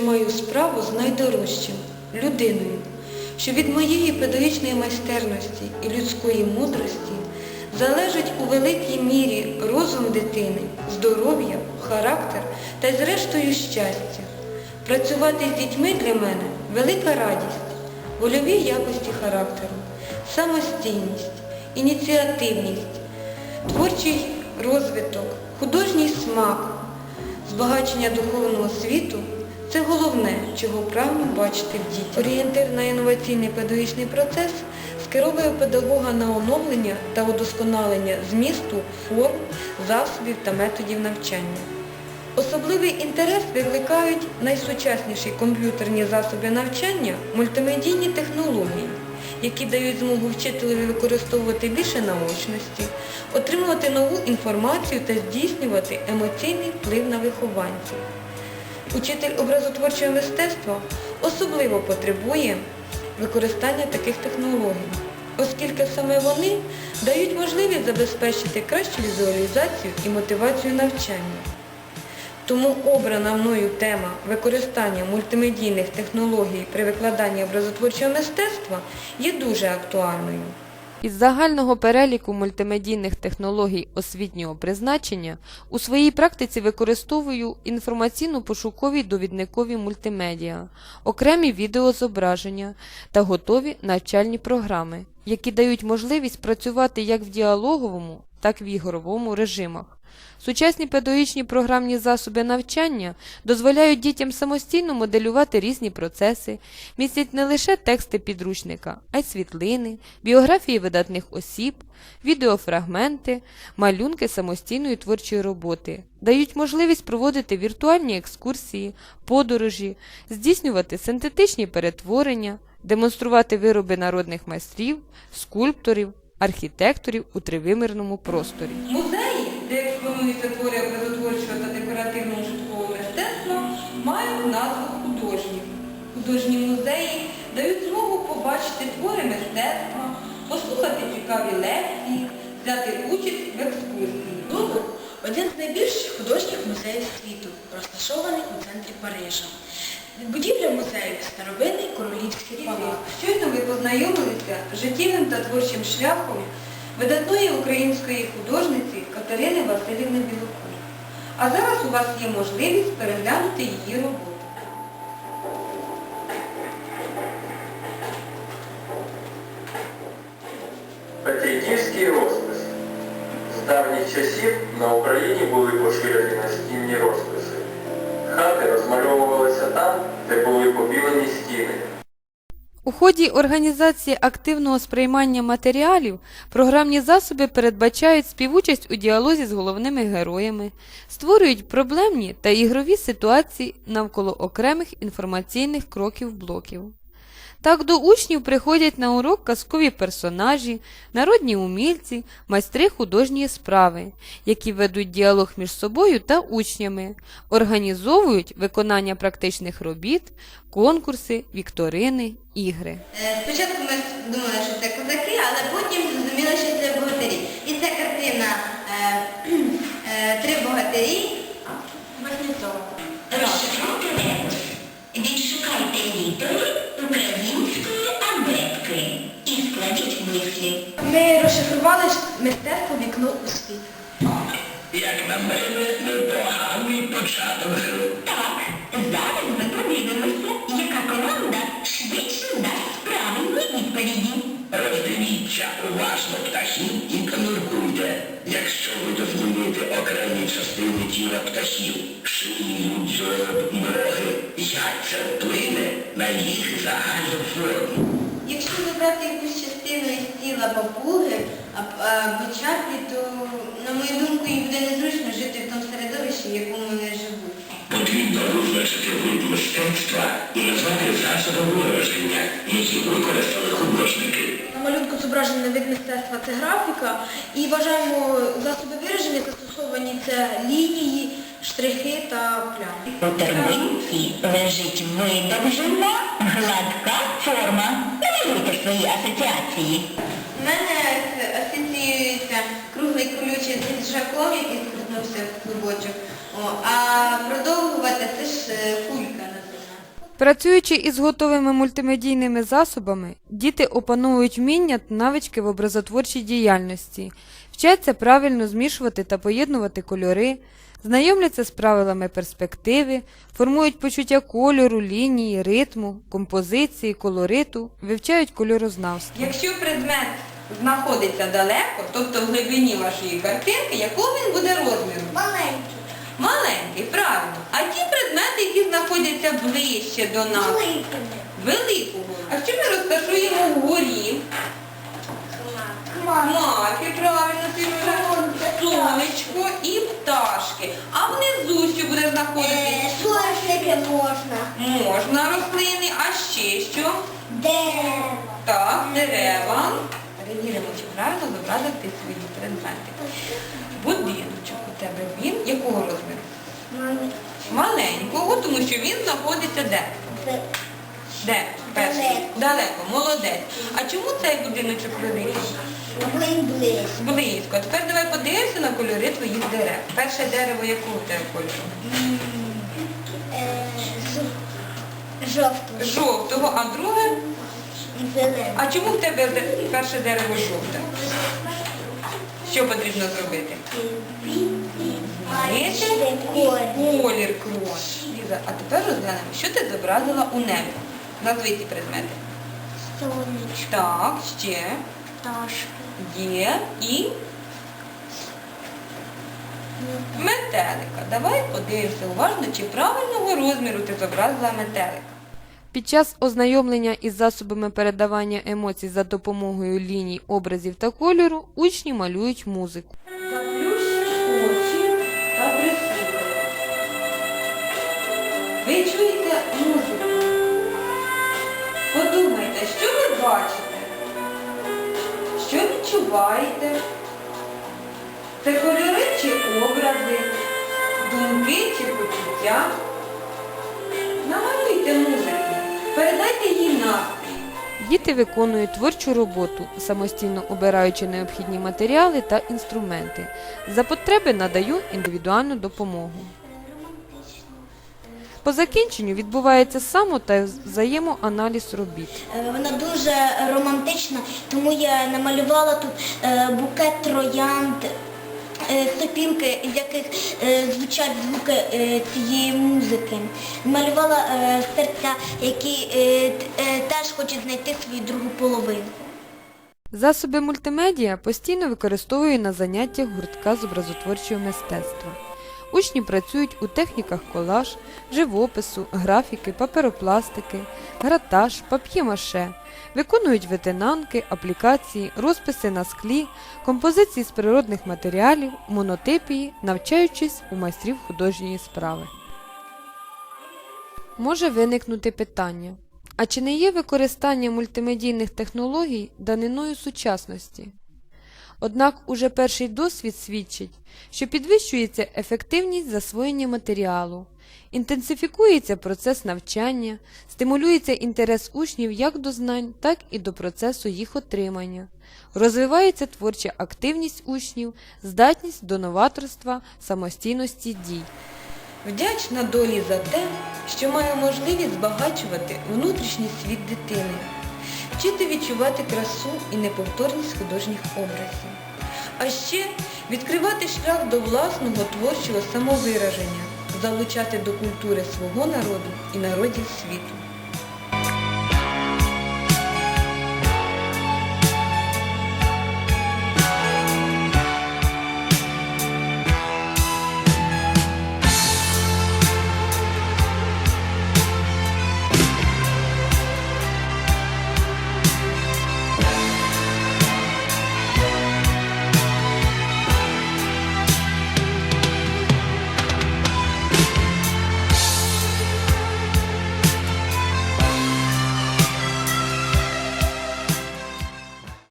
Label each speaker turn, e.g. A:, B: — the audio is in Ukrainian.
A: що маю справу з найдорожчим людиною, що від моєї педагогічної майстерності і людської мудрості залежить у великій мірі розум дитини, здоров'я, характер та й зрештою щастя. Працювати з дітьми для мене велика радість, вольові якості характеру, самостійність, ініціативність, творчий розвиток, художній смак, збагачення духовного світу це головне, чого прагну бачити в дітях. Орієнтир на інноваційний педагогічний процес скеровує педагога на оновлення та удосконалення змісту, форм, засобів та методів навчання. Особливий інтерес викликають найсучасніші комп'ютерні засоби навчання, мультимедійні технології, які дають змогу вчителеві використовувати більше наочності, отримувати нову інформацію та здійснювати емоційний вплив на вихованців. Учитель образотворчого мистецтва особливо потребує використання таких технологій, оскільки саме вони дають можливість забезпечити кращу візуалізацію і мотивацію навчання. Тому обрана мною тема використання мультимедійних технологій при викладанні образотворчого мистецтва є дуже актуальною.
B: Із загального переліку мультимедійних технологій освітнього призначення у своїй практиці використовую інформаційно-пошукові довідникові мультимедіа, окремі відеозображення та готові навчальні програми, які дають можливість працювати як в діалоговому, так в ігровому режимах. Сучасні педагогічні програмні засоби навчання дозволяють дітям самостійно моделювати різні процеси, містять не лише тексти підручника, а й світлини, біографії видатних осіб, відеофрагменти, малюнки самостійної творчої роботи, дають можливість проводити віртуальні екскурсії, подорожі, здійснювати синтетичні перетворення, демонструвати вироби народних майстрів, скульпторів, архітекторів у тривимірному просторі.
A: Музеї, де експонуються твори образотворчого та декоративного житкового мистецтва, мають назву художніх. Художні музеї дають змогу побачити твори мистецтва, послухати цікаві лекції, взяти участь в екскурсії.
C: Лувр – один з найбільших художніх музеїв світу, розташований у центрі Парижа. Будівля музею – старовинний королівський палац.
A: Ви познайомилися з життєвим та творчим шляхом видатної української художниці Катерини Васильівни Білокур. А зараз у вас є можливість переглянути її роботу.
D: Петриківський розпис. З давніх часів на Україні були поширені настінні розписи. Хати розмальовувалися там, де були побілені стіни.
B: У ході організації активного сприймання матеріалів програмні засоби передбачають співучасть у діалозі з головними героями, створюють проблемні та ігрові ситуації навколо окремих інформаційних кроків блоків. Так до учнів приходять на урок казкові персонажі, народні умільці, майстри художньої справи, які ведуть діалог між собою та учнями, організовують виконання практичних робіт, конкурси, вікторини, ігри.
E: Е, Спочатку ми думали, що це козаки, але потім зрозуміли, що це богатирі. І ця картина е, е, Три богатирі Васнецова.
F: Відшукайте літери складіть мислі.
C: Ми розшифрували мистецтво вікно у світ.
F: Як на мене, непоганий початок. Так, зараз ми подивимося, яка команда швидше дасть правильні відповіді. Роздивіться уважно птахів і поміркуйте. Якщо ви дозволите окремі частини тіла птахів, шиї, дзьоб, ноги, як це вплине на їх загальну форму?
E: Якщо забрати якусь частину із тіла папуги а- або то, на мою думку, їм буде незручно жити в тому середовищі, в якому вони живуть.
F: Потрібно визначити вид мистецтва і назвати засоби вираження, які використали художники.
C: На малюнку зображений вид мистецтва це графіка, і вважаємо засоби вираження застосовані це лінії, штрихи та плями.
F: У терминці лежить видовжена гладка форма. Намалюйте свої асоціації.
E: У мене асоціюється круглий колючий з який скрутнувся в клубочок. А продовгувати це ж е, кулька називається.
B: Працюючи із готовими мультимедійними засобами, діти опановують вміння та навички в образотворчій діяльності, вчаться правильно змішувати та поєднувати кольори, знайомляться з правилами перспективи, формують почуття кольору, лінії, ритму, композиції, колориту, вивчають кольорознавство.
A: Якщо предмет знаходиться далеко, тобто в глибині вашої картинки, якого він буде розміру?
E: Маленький.
A: Маленький, правильно. А ті предмети, які знаходяться ближче до нас, великого. А що ми розташуємо вгорі? Буде знаходитись?
E: Соняшники можна.
A: Можна рослини, а ще що?
E: Дерева.
A: Так, дерева. Перевіримо, чи правильно зобразив ти свої предмети. Будиночок у тебе він якого розміру? Маленького, тому що він знаходиться де? Де? Перший?
E: Далеко.
A: Далеко, молодець. А чому цей будиночок великий?
E: Близько.
A: Близько. Тепер давай подивимося на кольори твоїх дерев. Перше дерево якого в тебе кольору?
E: Е, Жовтий.
A: Жовтого, а друге?
E: Зелений.
A: А чому в тебе перше дерево жовте? Що потрібно зробити? Змінити колір крон. Ліза, а тепер розглянемо, що ти зобразила у небі. Назви ці предмети.
E: Сонечко.
A: Так, ще
E: Пташки.
A: Є і метелика. Давай подивимося уважно, чи правильного розміру ти зобразила метелика.
B: Під час ознайомлення із засобами передавання емоцій за допомогою ліній, образів та кольору учні малюють музику.
A: Ви чуєте музику? Подумайте, що ви бачите? Що відчуваєте? Це кольори чи образи, думки чи почуття? Намалюйте музику, передайте їй настрій.
B: Діти виконують творчу роботу, самостійно обираючи необхідні матеріали та інструменти. За потреби надаю індивідуальну допомогу. По закінченню відбувається само та взаємоаналіз робіт.
E: Е, Вона дуже романтична, тому я намалювала тут е, букет троянд, е, сопілки, з яких звучать звуки цієї музики. Малювала серця, які теж хочуть знайти свою другу половину.
B: Засоби мультимедіа постійно використовую на заняттях гуртка з образотворчого мистецтва. Учні працюють у техніках колаж, живопису, графіки, паперопластики, гратаж, пап'є-маше, виконують ветенанки, аплікації, розписи на склі, композиції з природних матеріалів, монотипії, навчаючись у майстрів художньої справи. Може виникнути питання. А чи не є використання мультимедійних технологій даниною сучасності? Однак уже перший досвід свідчить, що підвищується ефективність засвоєння матеріалу, інтенсифікується процес навчання, стимулюється інтерес учнів як до знань, так і до процесу їх отримання, розвивається творча активність учнів, здатність до новаторства, самостійності дій.
A: Вдячна долі за те, що маю можливість збагачувати внутрішній світ дитини, вчити відчувати красу і неповторність художніх образів, а ще відкривати шлях до власного творчого самовираження, залучати до культури свого народу і народів світу.